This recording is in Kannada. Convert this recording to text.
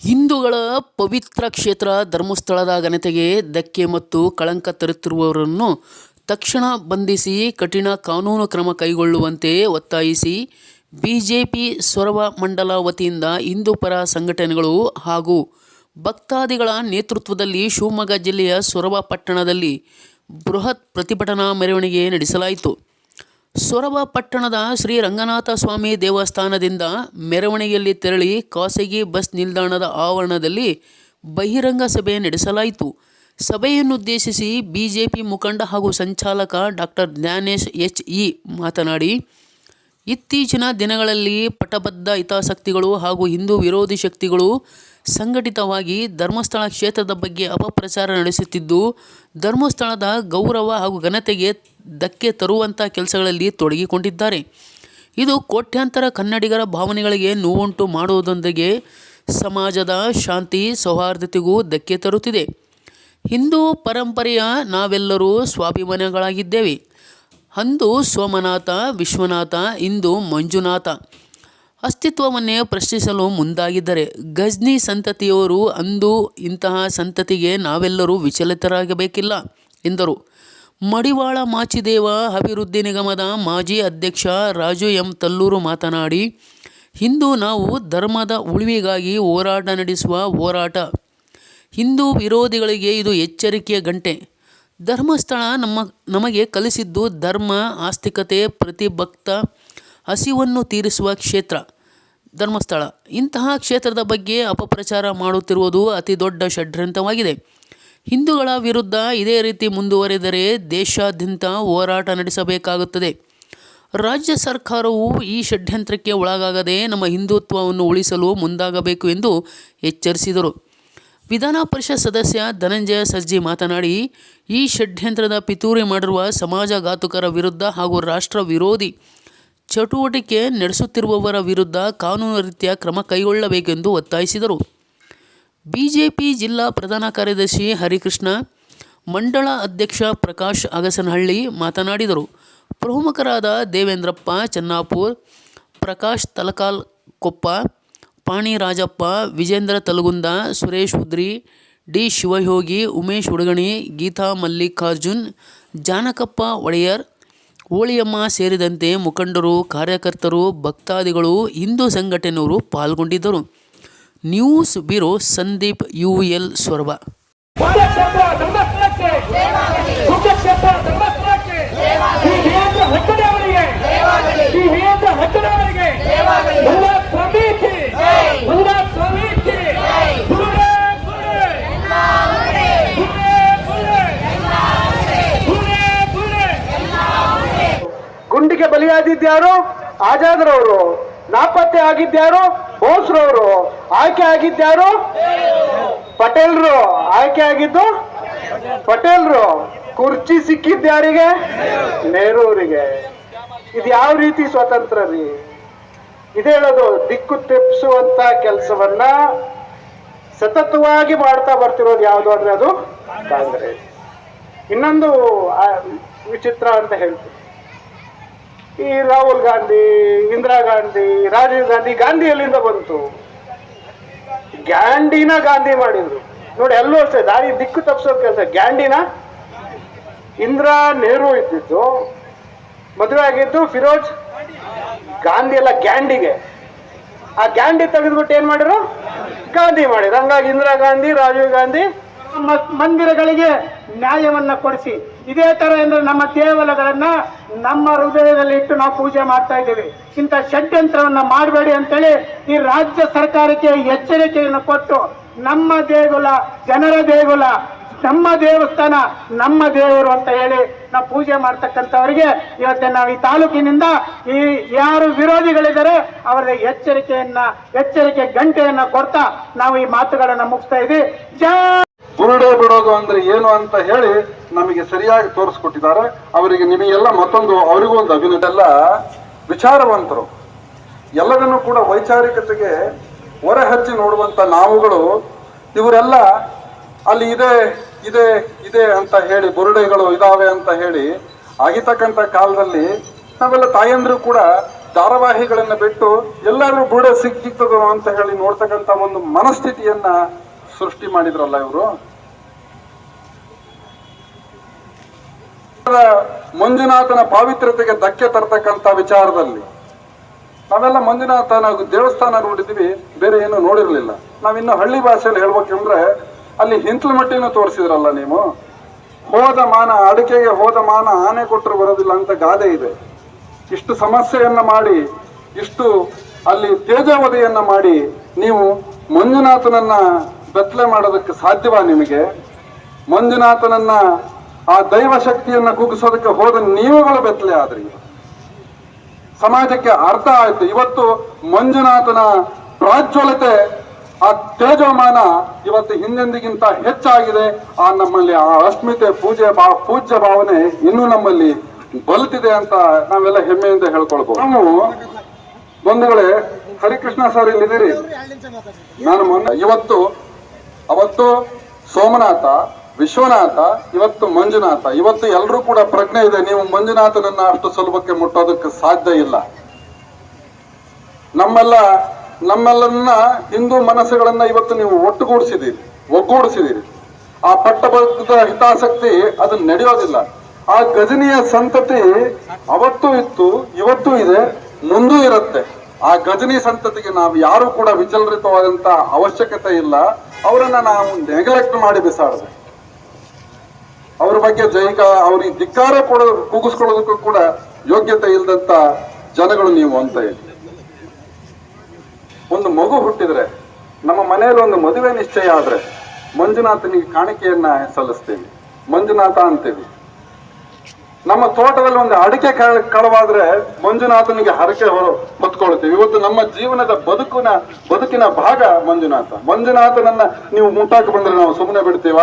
ಹಿಂದೂಗಳ ಪವಿತ್ರ ಕ್ಷೇತ್ರ ಧರ್ಮಸ್ಥಳದ ಘನತೆಗೆ ಧಕ್ಕೆ ಮತ್ತು ಕಳಂಕ ತರುತ್ತಿರುವವರನ್ನು ತಕ್ಷಣ ಬಂಧಿಸಿ ಕಠಿಣ ಕಾನೂನು ಕ್ರಮ ಕೈಗೊಳ್ಳುವಂತೆ ಒತ್ತಾಯಿಸಿ ಬಿಜೆಪಿ ಸೊರಬ ಮಂಡಲ ವತಿಯಿಂದ ಹಿಂದೂ ಪರ ಸಂಘಟನೆಗಳು ಹಾಗೂ ಭಕ್ತಾದಿಗಳ ನೇತೃತ್ವದಲ್ಲಿ ಶಿವಮೊಗ್ಗ ಜಿಲ್ಲೆಯ ಸೊರಬ ಪಟ್ಟಣದಲ್ಲಿ ಬೃಹತ್ ಪ್ರತಿಭಟನಾ ಮೆರವಣಿಗೆ ನಡೆಸಲಾಯಿತು. ಸೊರಬ ಪಟ್ಟಣದ ಶ್ರೀ ರಂಗನಾಥ ಸ್ವಾಮಿ ದೇವಸ್ಥಾನದಿಂದ ಮೆರವಣಿಗೆಯಲ್ಲಿ ತೆರಳಿ ಖಾಸಗಿ ಬಸ್ ನಿಲ್ದಾಣದ ಆವರಣದಲ್ಲಿ ಬಹಿರಂಗ ಸಭೆ ನಡೆಸಲಾಯಿತು. ಸಭೆಯನ್ನುದ್ದೇಶಿಸಿ ಬಿಜೆಪಿ ಮುಖಂಡ ಹಾಗೂ ಸಂಚಾಲಕ ಡಾಕ್ಟರ್ ಜ್ಞಾನೇಶ್ ಎಚ್ ಇ ಮಾತನಾಡಿ, ಇತ್ತೀಚಿನ ದಿನಗಳಲ್ಲಿ ಪಟಬದ್ಧ ಹಿತಾಸಕ್ತಿಗಳು ಹಾಗೂ ಹಿಂದೂ ವಿರೋಧಿ ಶಕ್ತಿಗಳು ಸಂಘಟಿತವಾಗಿ ಧರ್ಮಸ್ಥಳ ಕ್ಷೇತ್ರದ ಬಗ್ಗೆ ಅಪಪ್ರಚಾರ ನಡೆಸುತ್ತಿದ್ದು, ಧರ್ಮಸ್ಥಳದ ಗೌರವ ಹಾಗೂ ಘನತೆಗೆ ಧಕ್ಕೆ ತರುವಂಥ ಕೆಲಸಗಳಲ್ಲಿ ತೊಡಗಿಕೊಂಡಿದ್ದಾರೆ. ಇದು ಕೋಟ್ಯಾಂತರ ಕನ್ನಡಿಗರ ಭಾವನೆಗಳಿಗೆ ನೋವುಂಟು ಮಾಡುವುದೊಂದಿಗೆ ಸಮಾಜದ ಶಾಂತಿ ಸೌಹಾರ್ದತೆಗೂ ಧಕ್ಕೆ ತರುತ್ತಿದೆ. ಹಿಂದೂ ಪರಂಪರೆಯ ನಾವೆಲ್ಲರೂ ಸ್ವಾಭಿಮಾನಿಗಳಾಗಿದ್ದೇವೆ. ಅಂದು ಸೋಮನಾಥ, ವಿಶ್ವನಾಥ, ಇಂದು ಮಂಜುನಾಥ. ಅಸ್ತಿತ್ವವನ್ನೇ ಪ್ರಶ್ನಿಸಲು ಮುಂದಾಗಿದ್ದರೆ ಗಜ್ನಿ ಸಂತತಿಯವರು ಅಂದು ಇಂತಹ ಸಂತತಿಗೆ ನಾವೆಲ್ಲರೂ ವಿಚಲಿತರಾಗಬೇಕಿಲ್ಲ ಎಂದರು. ಮಡಿವಾಳ ಮಾಚಿದೇವ ಅಭಿವೃದ್ಧಿ ನಿಗಮದ ಮಾಜಿ ಅಧ್ಯಕ್ಷ ರಾಜು ಎಂ ತಲ್ಲೂರು ಮಾತನಾಡಿ, ಹಿಂದೂ ನಾವು ಧರ್ಮದ ಉಳಿವಿಗಾಗಿ ಹೋರಾಟ ನಡೆಸುವ ಹೋರಾಟ. ಹಿಂದೂ ವಿರೋಧಿಗಳಿಗೆ ಇದು ಎಚ್ಚರಿಕೆಯ ಗಂಟೆ. ಧರ್ಮಸ್ಥಳ ನಮ್ಮ, ನಮಗೆ ಕಲಿಸಿದ್ದು ಧರ್ಮ, ಆಸ್ತಿಕತೆ, ಪ್ರತಿಭಕ್ತ, ಹಸಿವನ್ನು ತೀರಿಸುವ ಕ್ಷೇತ್ರ. ಧರ್ಮಸ್ಥಳ. ಇಂತಹ ಕ್ಷೇತ್ರದ ಬಗ್ಗೆ ಅಪಪ್ರಚಾರ ಮಾಡುತ್ತಿರುವುದು ಅತಿ ದೊಡ್ಡ ಷಡ್ಯಂತ್ರವಾಗಿದೆ ಹಿಂದೂಗಳ ವಿರುದ್ಧ ಇದೇ ರೀತಿ ಮುಂದುವರೆದರೆ ದೇಶಾದ್ಯಂತ ಹೋರಾಟ ನಡೆಸಬೇಕಾಗುತ್ತದೆ. ರಾಜ್ಯ ಸರ್ಕಾರವು ಈ ಷಡ್ಯಂತ್ರಕ್ಕೆ ಒಳಗಾಗದೆ ನಮ್ಮ ಹಿಂದುತ್ವವನ್ನು ಉಳಿಸಲು ಮುಂದಾಗಬೇಕು ಎಂದು ಎಚ್ಚರಿಸಿದರು. ವಿಧಾನ ಪರಿಷತ್ ಸದಸ್ಯ ಧನಂಜಯ ಸಜ್ಜಿ ಮಾತನಾಡಿ, ಈ ಷಡ್ಯಂತ್ರದ ಪಿತೂರಿ ಮಾಡಿರುವ ಸಮಾಜಘಾತುಕರ ವಿರುದ್ಧ ಹಾಗೂ ರಾಷ್ಟ್ರ ವಿರೋಧಿ ಚಟುವಟಿಕೆ ನಡೆಸುತ್ತಿರುವವರ ವಿರುದ್ಧ ಕಾನೂನು ರೀತಿಯ ಕ್ರಮ ಕೈಗೊಳ್ಳಬೇಕೆಂದು ಒತ್ತಾಯಿಸಿದರು. ಬಿಜೆಪಿ ಜಿಲ್ಲಾ ಪ್ರಧಾನ ಕಾರ್ಯದರ್ಶಿ ಹರಿಕೃಷ್ಣ, ಮಂಡಳ ಅಧ್ಯಕ್ಷ ಪ್ರಕಾಶ್ ಅಗಸನಹಳ್ಳಿ ಮಾತನಾಡಿದರು. ಪ್ರಮುಖರಾದ ದೇವೇಂದ್ರಪ್ಪ, ಚನ್ನಾಪುರ್, ಪ್ರಕಾಶ್ ತಲಕಾಲ್ ಕೊಪ್ಪ, ಪಾಣಿ ರಾಜಪ್ಪ, ವಿಜೇಂದ್ರ ತಲಗುಂದ, ಸುರೇಶ್ ಉದ್ರಿ, ಡಿ ಶಿವಯೋಗಿ, ಉಮೇಶ್ ಉಡಗಣಿ ಗೀತಾ ಮಲ್ಲಿಕಾರ್ಜುನ್, ಜಾನಕಪ್ಪ ಒಡೆಯರ್, ಓಳಿಯಮ್ಮ ಸೇರಿದಂತೆ ಮುಖಂಡರು, ಕಾರ್ಯಕರ್ತರು, ಭಕ್ತಾದಿಗಳು, ಹಿಂದೂ ಸಂಘಟನೆಯವರು ಪಾಲ್ಗೊಂಡಿದ್ದರು. News bureau Sandeep U L ಗುರುಡೇ ಗುಂಡಿಗೆ ಬಲಿಯಾದಿದ್ಯಾರು ಆಜಾದ್ರವರು. ನಾಪತ್ತೆ ಆಗಿದ್ಯಾರು ಬೋಸ್ರವರು ಆಯ್ಕೆ ಆಗಿದ್ಯಾರು ಪಟೇಲ್ರು ಆಯ್ಕೆ ಆಗಿದ್ದು? ಪಟೇಲ್ರು ಕುರ್ಚಿ ಸಿಕ್ಕಿದ್ದು ಯಾರಿಗೆ? ನೆಹರೂರಿಗೆ. ಇದು ಯಾವ ರೀತಿ ಸ್ವತಂತ್ರ ರೀ? ಇದೇಳೋದು ದಿಕ್ಕು ತೆಪ್ಪಿಸುವಂತ ಕೆಲಸವನ್ನ ಸತತವಾಗಿ ಮಾಡ್ತಾ ಬರ್ತಿರೋದು ಯಾವುದು ಅಂದ್ರೆ ಅದು ಕಾಂಗ್ರೆಸ್. ಇನ್ನೊಂದು ವಿಚಿತ್ರ ಅಂತ ಹೇಳ್ತೀನಿ. ಈ ರಾಹುಲ್ ಗಾಂಧಿ, ಇಂದಿರಾ ಗಾಂಧಿ, ರಾಜೀವ್ ಗಾಂಧಿ ಗಾಂಧಿ ಎಲ್ಲಿಂದ ಬಂತು. ಗ್ಯಾಂಡಿನ ಗಾಂಧಿ ಮಾಡಿದ್ರು. ನೋಡಿ, ಎಲ್ಲೂ ಅಷ್ಟೇ, ದಾರಿ ದಿಕ್ಕು ತಪ್ಪಿಸೋ ಕೆಲಸ. ಗ್ಯಾಂಡಿನ ಇಂದಿರಾ ನೆಹರು ಇದ್ದಿದ್ದು, ಮದುವೆ ಆಗಿದ್ದು ಫಿರೋಜ್ ಗಾಂಧಿ ಎಲ್ಲ ಗ್ಯಾಂಡಿಗೆ. ಆ ಗ್ಯಾಂಡಿ ತೆಗೆದ್ಬಿಟ್ಟು ಏನ್ ಮಾಡಿದ್ರು ಗಾಂಧಿ ಮಾಡಿದ್ರು. ಹಂಗಾಗಿ ಇಂದಿರಾ ಗಾಂಧಿ, ರಾಜೀವ್ ಗಾಂಧಿ ಮಂದಿರಗಳಿಗೆ ನ್ಯಾಯವನ್ನ ಕೊಡಿಸಿ. ಇದೇ ತರ ಅಂದ್ರೆ ನಮ್ಮ ದೇವಲಗಳನ್ನ ನಮ್ಮ ಹೃದಯದಲ್ಲಿ ಇಟ್ಟು ನಾವು ಪೂಜೆ ಮಾಡ್ತಾ ಇದ್ದೀವಿ. ಇಂಥ ಷಡ್ಯಂತ್ರವನ್ನ ಮಾಡಬೇಡಿ ಅಂತೇಳಿ ಈ ರಾಜ್ಯ ಸರ್ಕಾರಕ್ಕೆ ಎಚ್ಚರಿಕೆಯನ್ನು ಕೊಟ್ಟು ನಮ್ಮ ದೇಗುಲ, ಜನರ ದೇಗುಲ, ನಮ್ಮ ದೇವಸ್ಥಾನ, ನಮ್ಮ ದೇವರು ಅಂತ ಹೇಳಿ ನಾವು ಪೂಜೆ ಮಾಡ್ತಕ್ಕಂಥವರಿಗೆ ಇವತ್ತೆ ನಾವು ಈ ತಾಲೂಕಿನಿಂದ ಈ ಯಾರು ವಿರೋಧಿಗಳಿದ್ದಾರೆ ಅವರ ಎಚ್ಚರಿಕೆಯನ್ನ, ಎಚ್ಚರಿಕೆ ಗಂಟೆಯನ್ನ ಕೊಡ್ತಾ ನಾವು ಈ ಮಾತುಗಳನ್ನ ಮುಗಿಸ್ತಾ ಇದ್ದೀವಿ. ಜೈ ಬುರುಡೆ ಬಿಡೋದು ಅಂದ್ರೆ ಏನು ಅಂತ ಹೇಳಿ ನಮಗೆ ಸರಿಯಾಗಿ ತೋರಿಸ್ಕೊಟ್ಟಿದ್ದಾರೆ. ಅವರಿಗೆ ನಿಮಗೆಲ್ಲ ಮತ್ತೊಂದು, ಅವರಿಗೂ ಒಂದು ಅಭಿನಂದೆಲ್ಲ ವಿಚಾರವಂತರು. ಎಲ್ಲರನ್ನೂ ಕೂಡ ವೈಚಾರಿಕತೆಗೆ ಹೊರಹಚ್ಚಿ ನೋಡುವಂತ ನಾವುಗಳು, ಇವರೆಲ್ಲ ಅಲ್ಲಿ ಇದೆ ಇದೆ ಇದೆ ಅಂತ ಹೇಳಿ, ಬುರುಡೆಗಳು ಇದಾವೆ ಅಂತ ಹೇಳಿ ಆಗಿತಕ್ಕಂಥ ಕಾಲದಲ್ಲಿ ನಾವೆಲ್ಲ ತಾಯಂದ್ರು ಕೂಡ ಧಾರಾವಾಹಿಗಳನ್ನ ಬಿಟ್ಟು ಎಲ್ಲರೂ ಬುರುಡೆ ಸಿಕ್ಕಿತ್ತದೋ ಅಂತ ಹೇಳಿ ನೋಡ್ತಕ್ಕಂಥ ಒಂದು ಮನಸ್ಥಿತಿಯನ್ನ ಸೃಷ್ಟಿ ಮಾಡಿದ್ರಲ್ಲ ಇವರು. ಮಂಜುನಾಥನ ಪಾವಿತ್ರ್ಯತೆಗೆ ಧಕ್ಕೆ ತರ್ತಕ್ಕಂಥ ವಿಚಾರದಲ್ಲಿ. ನಾವೆಲ್ಲ ಮಂಜುನಾಥನ ದೇವಸ್ಥಾನ ನೋಡಿದ್ವಿ ಬೇರೆ ಏನು ನೋಡಿರಲಿಲ್ಲ. ನಾವಿನ್ನು ಹಳ್ಳಿ ಭಾಷೆಯಲ್ಲಿ ಹೇಳ್ಬೇಕಂದ್ರೆ ಅಲ್ಲಿ ಹಿಂತ್ಲ ಮಟ್ಟಿನೂ ತೋರಿಸಿದ್ರಲ್ಲ ನೀವು? ಹೋದ ಮಾನ, ಅಡಿಕೆಗೆ ಹೋದ ಮಾನ ಆನೆ ಕೊಟ್ಟರು ಬರೋದಿಲ್ಲ ಅಂತ ಗಾದೆ ಇದೆ. ಇಷ್ಟು ಸಮಸ್ಯೆಯನ್ನ ಮಾಡಿ, ಇಷ್ಟು ಅಲ್ಲಿ ತೇಜಾವಧಿಯನ್ನ ಮಾಡಿ ನೀವು ಮಂಜುನಾಥನನ್ನ ಬೆತ್ತಲೆ ಮಾಡೋದಕ್ಕೆ ಸಾಧ್ಯವಾ ನಿಮಗೆ? ಮಂಜುನಾಥನನ್ನ ಆ ದೈವ ಶಕ್ತಿಯನ್ನ ಕುಗ್ಗಿಸೋದಕ್ಕೆ ಹೋದ ನೀವುಗಳು ಬೆತ್ತಲೆ ಆದ್ರಿ. ಸಮಾಜಕ್ಕೆ ಅರ್ಥ ಆಯ್ತು. ಇವತ್ತು ಮಂಜುನಾಥನ ಪ್ರಾಜ್ವಲತೆ, ಆ ತೇಜೋಮಾನ ಇವತ್ತು ಹಿಂದೆಂದಿಗಿಂತ ಹೆಚ್ಚಾಗಿದೆ. ಆ ನಮ್ಮಲ್ಲಿ ಆ ಅಸ್ಮಿತೆ ಪೂಜೆ ಭಾವ ಪೂಜ್ಯ ಭಾವನೆ ಇನ್ನೂ ನಮ್ಮಲ್ಲಿ ಬಲ್ತಿದೆ ಅಂತ ನಾವೆಲ್ಲ ಹೆಮ್ಮೆಯಿಂದ ಹೇಳ್ಕೊಳ್ಬಹುದು ನಾವು ಬಂಧುಗಳೇ, ಹರಿಕೃಷ್ಣ ಸರ್ ಇಲ್ಲಿದ್ದೀರಿ. ನಾನು ಇವತ್ತು, ಅವತ್ತು ಸೋಮನಾಥ ವಿಶ್ವನಾಥ, ಇವತ್ತು ಮಂಜುನಾಥ. ಇವತ್ತು ಎಲ್ಲರೂ ಕೂಡ ಪ್ರಜ್ಞೆ ಇದೆ, ನೀವು ಮಂಜುನಾಥನನ್ನ ಅಷ್ಟು ಸುಲಭಕ್ಕೆ ಮುಟ್ಟೋದಕ್ಕೆ ಸಾಧ್ಯ ಇಲ್ಲ. ನಮ್ಮೆಲ್ಲ ನಮ್ಮೆಲ್ಲನ್ನ ಹಿಂದೂ ಮನಸ್ಸುಗಳನ್ನ ಇವತ್ತು ನೀವು ಒಟ್ಟುಗೂಡಿಸಿದ್ದೀರಿ, ಒಗ್ಗೂಡಿಸಿದ್ದೀರಿ. ಆ ಪಟ್ಟಭದ್ರದ ಹಿತಾಸಕ್ತಿ ಅದು ನಡೆಯೋದಿಲ್ಲ. ಆ ಗಜನಿಯ ಸಂತತಿ ಅವತ್ತು ಇತ್ತು, ಇವತ್ತು ಇದೆ, ಮುಂದೂ ಇರುತ್ತೆ. ಆ ಗಜನಿ ಸಂತತಿಗೆ ನಾವು ಯಾರು ಕೂಡ ವಿಚಲಿತವಾದಂತಹ ಅವಶ್ಯಕತೆ ಇಲ್ಲ. ಅವರನ್ನ ನಾವು ನೆಗ್ಲೆಕ್ಟ್ ಮಾಡಿ ಬಿಸಾಡದೆ. ಬಗ್ಗೆ ಜೈಕ ಅವ್ರಿಗೆ ಧಿಕ್ಕಾರ ಕೊಡೋ ಕೂಗಿಸ್ಕೊಳ್ಳೋದಕ್ಕೂ ಕೂಡ ಯೋಗ್ಯತೆ ಇಲ್ಲದಂತ ಜನಗಳು ನೀವು ಅಂತ ಹೇಳಿ. ಒಂದು ಮಗು ಹುಟ್ಟಿದ್ರೆ, ನಮ್ಮ ಮನೆಯಲ್ಲಿ ಒಂದು ಮದುವೆ ನಿಶ್ಚಯ ಆದ್ರೆ, ಮಂಜುನಾಥನಿಗೆ ಕಾಣಿಕೆಯನ್ನ ಸಲ್ಲಿಸ್ತೀವಿ. ಮಂಜುನಾಥ ಅಂತೀವಿ. ನಮ್ಮ ತೋಟದಲ್ಲಿ ಒಂದು ಅಡಿಕೆ ಕಳ ಕಳವಾದ್ರೆ ಮಂಜುನಾಥನಿಗೆ ಹರಕೆ ಹೊತ್ಕೊಳ್ತೀವಿ. ಇವತ್ತು ನಮ್ಮ ಜೀವನದ ಬದುಕಿನ ಬದುಕಿನ ಭಾಗ ಮಂಜುನಾಥ. ಮಂಜುನಾಥನನ್ನ ನೀವು ಮುಟ್ಟಾಕ ಬಂದ್ರೆ ನಾವು ಸುಮ್ಮನೆ ಬಿಡ್ತೀವ?